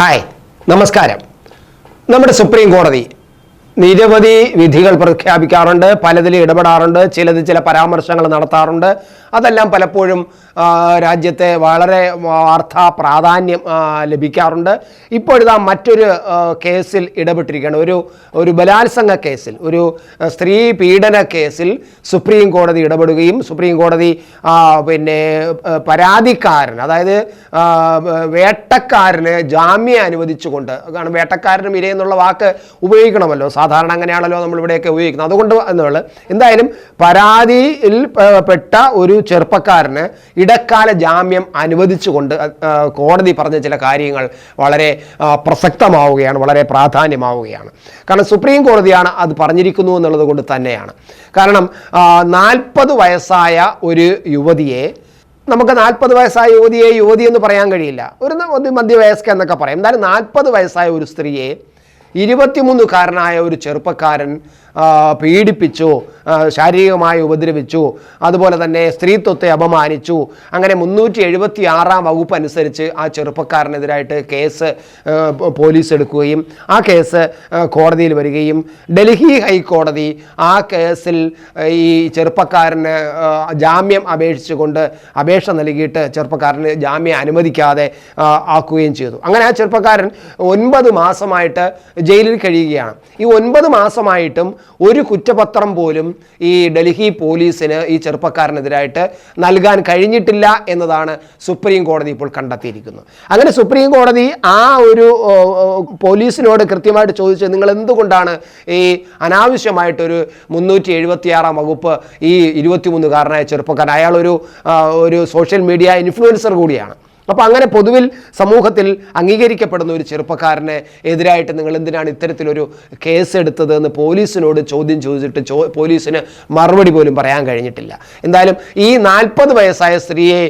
Hi നമസ്കാരം. നമ്മുടെ supreme കോടതി നിരവധി വിധികൾ പ്രഖ്യാപിക്കാറുണ്ട് പലതിൽ ഇടപെടാറുണ്ട് ചിലത് ചില പരാമർശങ്ങൾ നടത്താറുണ്ട്. അതെല്ലാം പലപ്പോഴും രാജ്യത്തെ വളരെ വാർത്താ പ്രാധാന്യം ലഭിക്കാറുണ്ട്. ഇപ്പോഴിതാ മറ്റൊരു കേസിൽ ഇടപെട്ടിരിക്കുകയാണ്. ഒരു ഒരു ബലാത്സംഗ കേസിൽ ഒരു സ്ത്രീ പീഡന കേസിൽ സുപ്രീം കോടതി ഇടപെടുകയും സുപ്രീം കോടതി പിന്നെ പരാതിക്കാരൻ അതായത് വേട്ടക്കാരന് ജാമ്യം അനുവദിച്ചുകൊണ്ട് കാരണം വേട്ടക്കാരനും ഇരയെന്നുള്ള വാക്ക് ഉപയോഗിക്കണമല്ലോ സാധാരണ അങ്ങനെയാണല്ലോ നമ്മൾ ഇവിടെയൊക്കെ ഉപയോഗിക്കുന്നത്. അതുകൊണ്ട് എന്നുള്ളത് എന്തായാലും പരാതിയിൽ പെട്ട ഒരു ചെറുപ്പക്കാരന് ഇടക്കാല ജാമ്യം അനുവദിച്ചുകൊണ്ട് കോടതി പറഞ്ഞ ചില കാര്യങ്ങൾ വളരെ പ്രസക്തമാവുകയാണ് വളരെ പ്രാധാന്യമാവുകയാണ്. കാരണം സുപ്രീം കോടതിയാണ് അത് പറഞ്ഞിരിക്കുന്നു എന്നുള്ളത് കൊണ്ട് തന്നെയാണ്. കാരണം നാൽപ്പത് വയസ്സായ ഒരു യുവതിയെ നമുക്ക് നാൽപ്പത് വയസ്സായ യുവതിയെ യുവതി എന്ന് പറയാൻ കഴിയില്ല. ഒരു മധ്യവയസ്ക എന്നൊക്കെ പറയാം. എന്തായാലും നാൽപ്പത് വയസ്സായ ഒരു സ്ത്രീയെ ഇരുപത്തിമൂന്നുകാരനായ ഒരു ചെറുപ്പക്കാരൻ പീഡിപ്പിച്ചു ശാരീരികമായി ഉപദ്രവിച്ചു അതുപോലെ തന്നെ സ്ത്രീത്വത്തെ അപമാനിച്ചു. അങ്ങനെ മുന്നൂറ്റി എഴുപത്തി ആറാം വകുപ്പ് അനുസരിച്ച് ആ ചെറുപ്പക്കാരനെതിരായിട്ട് കേസ് പോലീസ് എടുക്കുകയും ആ കേസ് കോടതിയിൽ വരികയും ഡൽഹി ഹൈക്കോടതി ആ കേസിൽ ഈ ചെറുപ്പക്കാരന് ജാമ്യം അപേക്ഷിച്ചുകൊണ്ട് അപേക്ഷ നൽകിയിട്ട് ചെറുപ്പക്കാരന് ജാമ്യം അനുവദിക്കാതെ ആക്കുകയും ചെയ്തു. അങ്ങനെ ആ ചെറുപ്പക്കാരൻ ഒൻപത് മാസമായിട്ട് ജയിലിൽ കഴിയുകയാണ്. ഈ ഒൻപത് മാസമായിട്ടും ഒരു കുറ്റപത്രം പോലും ഈ ഡൽഹി പോലീസിന് ഈ ചെറുപ്പക്കാരനെതിരായിട്ട് നൽകാൻ കഴിഞ്ഞിട്ടില്ല എന്നതാണ് സുപ്രീം കോടതി ഇപ്പോൾ കണ്ടെത്തിയിരിക്കുന്നത്. അങ്ങനെ സുപ്രീം കോടതി ആ ഒരു പോലീസിനോട് കൃത്യമായിട്ട് ചോദിച്ചത് നിങ്ങൾ എന്തുകൊണ്ടാണ് ഈ അനാവശ്യമായിട്ടൊരു മുന്നൂറ്റി എഴുപത്തിയാറാം വകുപ്പ് ഈ ഇരുപത്തിമൂന്നുകാരനായ ചെറുപ്പക്കാരൻ അയാളൊരു ഒരു സോഷ്യൽ മീഡിയ ഇൻഫ്ലുവൻസർ കൂടിയാണ്. അപ്പോൾ അങ്ങനെ പൊതുവിൽ സമൂഹത്തിൽ അംഗീകരിക്കപ്പെടുന്ന ഒരു ചെറുപ്പക്കാരനെ എതിരായിട്ട് നിങ്ങൾ എന്തിനാണ് ഇത്തരത്തിലൊരു കേസ് എടുത്തത് എന്ന് പോലീസിനോട് ചോദ്യം ചോദിച്ചിട്ട് ചോ പോലീസിന് മറുപടി പോലും പറയാൻ കഴിഞ്ഞിട്ടില്ല. എന്തായാലും ഈ നാൽപ്പത് വയസ്സായ സ്ത്രീയെ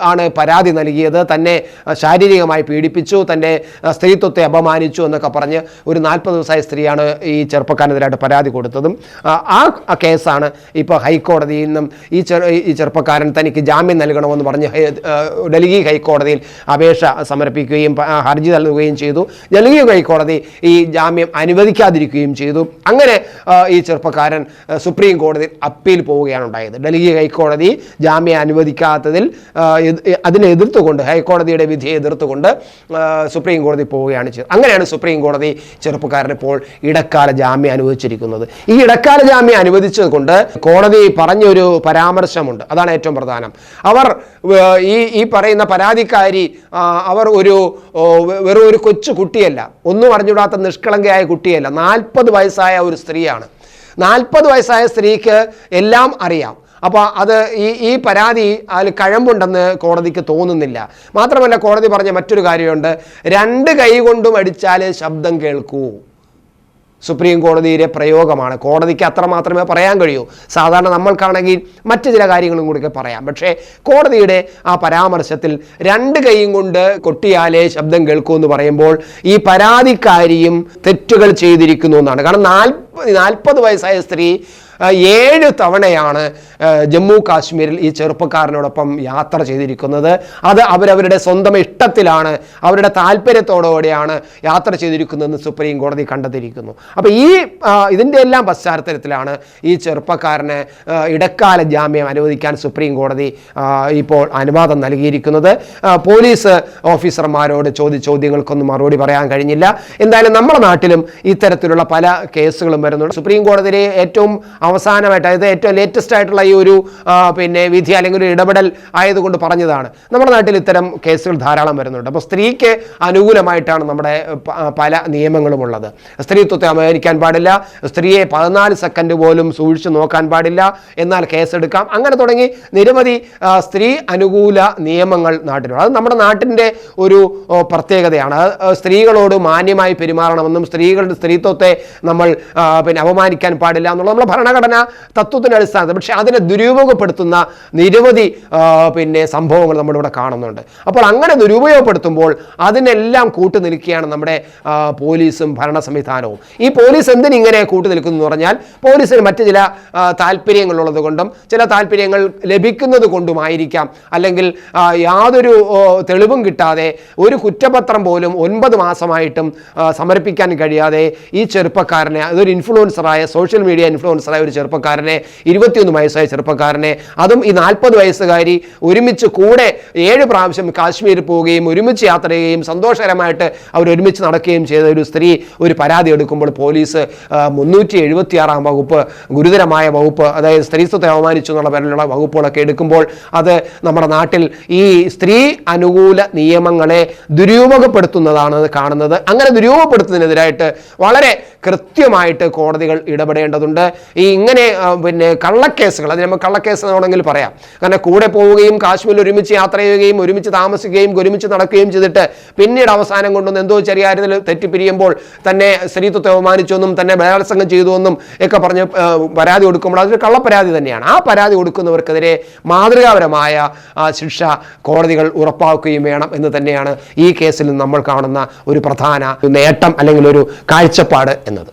ആണ് പരാതി നൽകിയത്. തന്നെ ശാരീരികമായി പീഡിപ്പിച്ചു തന്റെ സ്ത്രീത്വത്തെ അപമാനിച്ചു എന്നൊക്കെ പറഞ്ഞ് ഒരു നാൽപ്പത് വയസ്സായ സ്ത്രീയാണ് ഈ ചെറുപ്പക്കാരനെതിരായിട്ട് പരാതി കൊടുത്തതും. ആ, കേസാണ് ഇപ്പോൾ ഹൈക്കോടതിയിൽ നിന്നും ഈ ഈ ചെറുപ്പക്കാരൻ തനിക്ക് ജാമ്യം നൽകണമെന്ന് പറഞ്ഞ് ഡൽഹി ഹൈക്കോടതിയിൽ അപേക്ഷ സമർപ്പിക്കുകയും ഹർജി നൽകുകയും ചെയ്തു. ഡൽഹി ഹൈക്കോടതി ഈ ജാമ്യം അനുവദിക്കാതിരിക്കുകയും ചെയ്തു. അങ്ങനെ ഈ ചെറുപ്പക്കാരൻ സുപ്രീം കോടതിയിൽ അപ്പീൽ പോവുകയാണ് ഉണ്ടായത്. ഡൽഹി ഹൈക്കോടതി ജാമ്യം അനുവദിക്കാത്തതിൽ അതിനെ എതിർത്തുകൊണ്ട് ഹൈക്കോടതിയുടെ വിധിയെ എതിർത്തുകൊണ്ട് സുപ്രീം കോടതി പോവുകയാണ് ചെയ്തത്. അങ്ങനെയാണ് സുപ്രീം കോടതി ചെറുപ്പക്കാരൻ ഇപ്പോൾ ഇടക്കാല ജാമ്യം അനുവദിച്ചിരിക്കുന്നത്. ഈ ഇടക്കാല ജാമ്യം അനുവദിച്ചത് കൊണ്ട് കോടതി പറഞ്ഞൊരു പരാമർശമുണ്ട്. അതാണ് ഏറ്റവും പ്രധാനം. അവർ ഈ ഈ പറയുന്ന പരാതിക്കാരി അവർ ഒരു വെറും ഒരു കൊച്ചു കുട്ടിയല്ല. ഒന്നും അറിഞ്ഞുകൂടാത്ത നിഷ്കളങ്കയായ കുട്ടിയല്ല. നാൽപ്പത് വയസ്സായ ഒരു സ്ത്രീയാണ്. നാൽപ്പത് വയസ്സായ സ്ത്രീക്ക് എല്ലാം അറിയാം. അപ്പോൾ അത് ഈ ഈ പരാതി അതിൽ കഴമ്പുണ്ടെന്ന് കോടതിക്ക് തോന്നുന്നില്ല. മാത്രമല്ല കോടതി പറഞ്ഞ മറ്റൊരു കാര്യമുണ്ട്. രണ്ട് കൈ കൊണ്ടും അടിച്ചാൽ ശബ്ദം കേൾക്കൂ. സുപ്രീം കോടതിയിലെ പ്രയോഗമാണ്. കോടതിക്ക് അത്ര മാത്രമേ പറയാൻ കഴിയൂ. സാധാരണ നമ്മൾക്കാണെങ്കിൽ മറ്റു ചില കാര്യങ്ങളും കൂടി പറയാം. പക്ഷേ കോടതിയുടെ ആ പരാമർശത്തിൽ രണ്ട് കൈയും കൊണ്ട് കൊട്ടിയാലേ ശബ്ദം കേൾക്കൂ എന്ന് പറയുമ്പോൾ ഈ പരാതിക്കാരിയും തെറ്റുകൾ ചെയ്തിരിക്കുന്നു എന്നാണ്. കാരണം നാൽപ്പത് നാൽപ്പത് വയസ്സായ സ്ത്രീ ഏഴ് തവണയാണ് ജമ്മു കാശ്മീരിൽ ഈ ചെറുപ്പക്കാരനോടൊപ്പം യാത്ര ചെയ്തിരിക്കുന്നത്. അത് അവരവരുടെ സ്വന്തം ഇഷ്ടത്തിലാണ് അവരുടെ താല്പര്യത്തോടുകൂടിയാണ് യാത്ര ചെയ്തിരിക്കുന്നതെന്ന് സുപ്രീം കോടതി കണ്ടെത്തിയിരിക്കുന്നു. അപ്പോൾ ഈ ഇതിന്റെ എല്ലാം പശ്ചാത്തലത്തിലാണ് ഈ ചെറുപ്പക്കാരന് ഇടക്കാല ജാമ്യം അനുവദിക്കാൻ സുപ്രീം കോടതി ഇപ്പോൾ അനുവാദം നൽകിയിരിക്കുന്നത്. പോലീസ് ഓഫീസർമാരോട് ചോദ്യ ചോദ്യങ്ങൾക്കൊന്നും മറുപടി പറയാൻ കഴിഞ്ഞില്ല. എന്തായാലും നമ്മുടെ നാട്ടിലും ഇത്തരത്തിലുള്ള പല കേസുകളും വരുന്നുണ്ട്. സുപ്രീം കോടതിയിലെ ഏറ്റവും അവസാനമായിട്ട് അതായത് ഏറ്റവും ലേറ്റസ്റ്റ് ആയിട്ടുള്ള ഈ ഒരു പിന്നെ വിധി അല്ലെങ്കിൽ ഒരു ഇടപെടൽ ആയതുകൊണ്ട് പറഞ്ഞതാണ്. നമ്മുടെ നാട്ടിൽ ഇത്തരം കേസുകൾ ധാരാളം വരുന്നുണ്ട്. അപ്പോൾ സ്ത്രീക്ക് അനുകൂലമായിട്ടാണ് നമ്മുടെ പല നിയമങ്ങളും ഉള്ളത്. സ്ത്രീത്വത്തെ അപഹരിക്കാൻ പാടില്ല. സ്ത്രീയെ പതിനാല് സെക്കൻഡ് പോലും സൂക്ഷിച്ചു നോക്കാൻ പാടില്ല. എന്നാൽ കേസെടുക്കാം. അങ്ങനെ തുടങ്ങി നിരവധി സ്ത്രീ അനുകൂല നിയമങ്ങൾ നാട്ടിലുണ്ട്. അത് നമ്മുടെ നാട്ടിന്റെ ഒരു പ്രത്യേകതയാണ്. സ്ത്രീകളോട് മാന്യമായി പെരുമാറണമെന്നും സ്ത്രീകളുടെ സ്ത്രീത്വത്തെ നമ്മൾ പിന്നെ അപമാനിക്കാൻ പാടില്ല എന്നുള്ള നമ്മുടെ ഭരണഘടന ഭരണഘടനാ തത്വത്തിന്റെ അടിസ്ഥാനത്തിൽ പക്ഷേ അതിനെ ദുരുപയോഗപ്പെടുത്തുന്ന നിരവധി പിന്നെ സംഭവങ്ങൾ നമ്മളിവിടെ കാണുന്നുണ്ട്. അപ്പോൾ അങ്ങനെ ദുരുപയോഗപ്പെടുത്തുമ്പോൾ അതിനെല്ലാം കൂട്ടു നിൽക്കുകയാണ് നമ്മുടെ പോലീസും ഭരണ സംവിധാനവും ഈ പോലീസ് എന്തിനിങ്ങനെ കൂട്ടുനിൽക്കുന്നു എന്ന് പറഞ്ഞാൽ പോലീസിന് മറ്റ് ചില താല്പര്യങ്ങളുള്ളത് കൊണ്ടും ചില താല്പര്യങ്ങൾ ലഭിക്കുന്നത് കൊണ്ടുമായിരിക്കാം. അല്ലെങ്കിൽ യാതൊരു തെളിവും കിട്ടാതെ ഒരു കുറ്റപത്രം പോലും ഒൻപത് മാസമായിട്ടും സമർപ്പിക്കാൻ കഴിയാതെ ഈ ചെറുപ്പക്കാരനെ അതൊരു ഇൻഫ്ലുവൻസറായ സോഷ്യൽ മീഡിയ ഇൻഫ്ലുവൻസറായ ചെറുപ്പക്കാരനെ ഇരുപത്തിയൊന്ന് വയസ്സായ ചെറുപ്പക്കാരനെ അതും ഈ നാൽപ്പത് വയസ്സുകാരി ഒരുമിച്ച് കൂടെ ഏഴ് പ്രാവശ്യം കാശ്മീരിൽ പോവുകയും ഒരുമിച്ച് യാത്ര ചെയ്യുകയും സന്തോഷകരമായിട്ട് അവർ ഒരുമിച്ച് നടക്കുകയും ചെയ്ത ഒരു സ്ത്രീ ഒരു പരാതി എടുക്കുമ്പോൾ പോലീസ് മുന്നൂറ്റി എഴുപത്തി ആറാം വകുപ്പ് ഗുരുതരമായ വകുപ്പ് അതായത് സ്ത്രീത്വത്തെ അവമാനിച്ചു എന്നുള്ള പേരിലുള്ള വകുപ്പുകളൊക്കെ എടുക്കുമ്പോൾ അത് നമ്മുടെ നാട്ടിൽ ഈ സ്ത്രീ അനുകൂല നിയമങ്ങളെ ദുരുപയോഗപ്പെടുത്തുന്നതാണ് കാണുന്നത്. അങ്ങനെ ദുരുപയോഗപ്പെടുത്തുന്നതിനെതിരായിട്ട് വളരെ കൃത്യമായിട്ട് കോടതികൾ ഇടപെടേണ്ടതുണ്ട്. ഈ ഇങ്ങനെ പിന്നെ കള്ളക്കേസുകൾ അതിന് നമ്മൾ കള്ളക്കേസ് എന്നാണെങ്കിൽ പറയാം. കാരണം കൂടെ പോവുകയും കാശ്മീരിൽ ഒരുമിച്ച് യാത്ര ചെയ്യുകയും ഒരുമിച്ച് താമസിക്കുകയും ഒരുമിച്ച് നടക്കുകയും ചെയ്തിട്ട് പിന്നീട് അവസാനം കൊണ്ടൊന്നും എന്തോ ചെറിയ കാര്യത്തിൽ തെറ്റിപ്പിരിയുമ്പോൾ തന്നെ സ്ത്രീത്വത്തെ അവമാനിച്ചെന്നും തന്നെ ബലാത്സംഗം ചെയ്തുവെന്നും ഒക്കെ പറഞ്ഞ് പരാതി കൊടുക്കുമ്പോൾ അതൊരു കള്ളപ്പരാതി തന്നെയാണ്. ആ പരാതി കൊടുക്കുന്നവർക്കെതിരെ മാതൃകാപരമായ ശിക്ഷ കോടതികൾ ഉറപ്പാക്കുകയും വേണം എന്ന് തന്നെയാണ് ഈ കേസിൽ നമ്മൾ കാണുന്ന ഒരു പ്രധാന നേട്ടം അല്ലെങ്കിൽ ഒരു കാഴ്ചപ്പാട് എന്നത്.